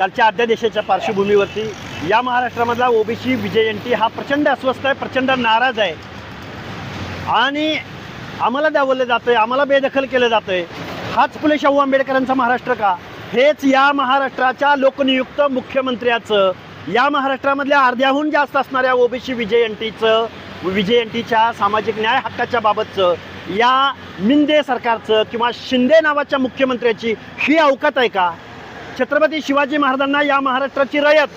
कालच्या अध्यादेशाच्या पार्श्वभूमीवरती या महाराष्ट्रामधला ओबीसी विजयंती हा प्रचंड अस्वस्थ आहे प्रचंड नाराज आहे. आणि आम्हाला दावलं जातं आहे आम्हाला बेदखल केलं जातं आहे हाच फुले शाहू आंबेडकरांचा महाराष्ट्र का? हेच या महाराष्ट्राच्या लोकनियुक्त मुख्यमंत्र्याचं या महाराष्ट्रामधल्या अर्ध्याहून जास्त असणाऱ्या ओबीसी विजयंतीचं विजयंतीच्या सामाजिक न्याय हक्काच्या बाबतचं या मिंदे सरकारचं किंवा शिंदे नावाच्या मुख्यमंत्र्याची ही अवकात आहे का? छत्रपती शिवाजी महाराजांना या महाराष्ट्राची रयत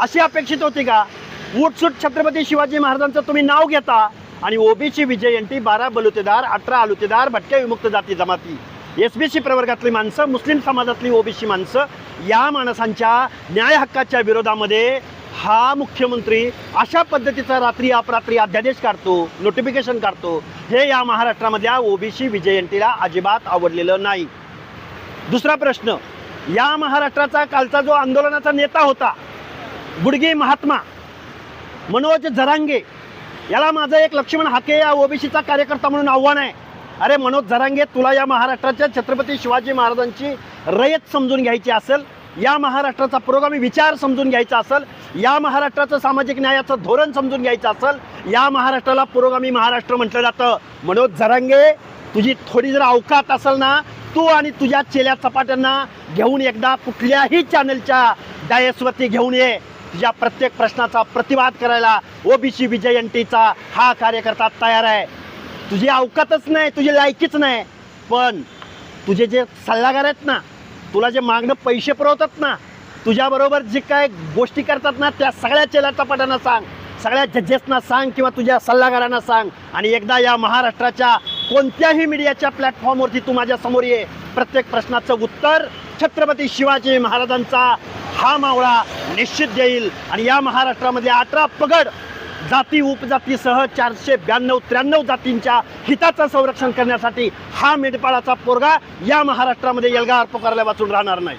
अशी अपेक्षित होती का? उठसूट छत्रपती शिवाजी महाराजांचं तुम्ही नाव घेता आणि ओबीसी विजयंती बारा बलुतेदार अठरा आलुतेदार भटक्या विमुक्त जाती जमाती. एस बी सी प्रवर्गातली माणसं मुस्लिम समाजातली ओबीसी माणसं या माणसांच्या न्याय हक्काच्या विरोधामध्ये हा मुख्यमंत्री अशा पद्धतीचा रात्री अपरात्री अध्यादेश काढतो नोटिफिकेशन काढतो हे या महाराष्ट्रामधल्या ओबीसी विजयंतीला अजिबात आवडलेलं नाही. दुसरा प्रश्न या महाराष्ट्राचा कालचा जो आंदोलनाचा नेता होता गुडगी महात्मा मनोज झरांगे याला माझं एक लक्ष्मण हाके या ओबीसीचा कार्यकर्ता म्हणून आव्हान आहे. अरे मनोज झरांगे तुला या महाराष्ट्राच्या छत्रपती शिवाजी महाराजांची रयत समजून घ्यायची असेल या महाराष्ट्राचा पुरोगामी विचार समजून घ्यायचा असेल या महाराष्ट्राचं सामाजिक न्यायाचं धोरण समजून घ्यायचं असेल या महाराष्ट्राला पुरोगामी महाराष्ट्र म्हटलं जातं. मनोज झरांगे तुझी थोडी जर अवकात असेल ना तू आणि तुझ्या चेल्या चपाट्यांना घेऊन एकदा कुठल्याही चॅनलच्या डायसवरती घेऊन ये. तुझ्या प्रत्येक प्रश्नाचा प्रतिवाद करायला ओबीसी विजयंतीचा हा कार्यकर्ता तयार आहे. तुझी अवकातच नाही तुझी लायकीच नाही पण तुझे जे सल्लागार आहेत ना तुला जे मागणं पैसे पुरवतात ना तुझ्याबरोबर जे काय गोष्टी करतात ना त्या सगळ्या चेल्या चपाट्यांना सांग सगळ्या जजेसना सांग किंवा तुझ्या सल्लागारांना सांग. आणि एकदा या महाराष्ट्राच्या कोणत्याही मीडियाच्या प्लॅटफॉर्मवरती तू माझ्यासमोर ये. प्रत्येक प्रश्नाचं उत्तर छत्रपती शिवाजी महाराजांचा हा मावळा निश्चित देईल. आणि या महाराष्ट्रामध्ये अठरा पगड जाती उपजातीसह चारशे ब्याण्णव त्र्याण्णव जातींच्या हिताचं संरक्षण करण्यासाठी हा मेंढपाळाचा पोरगा या महाराष्ट्रामध्ये एल्गार पुकारल्या वाचून राहणार नाही.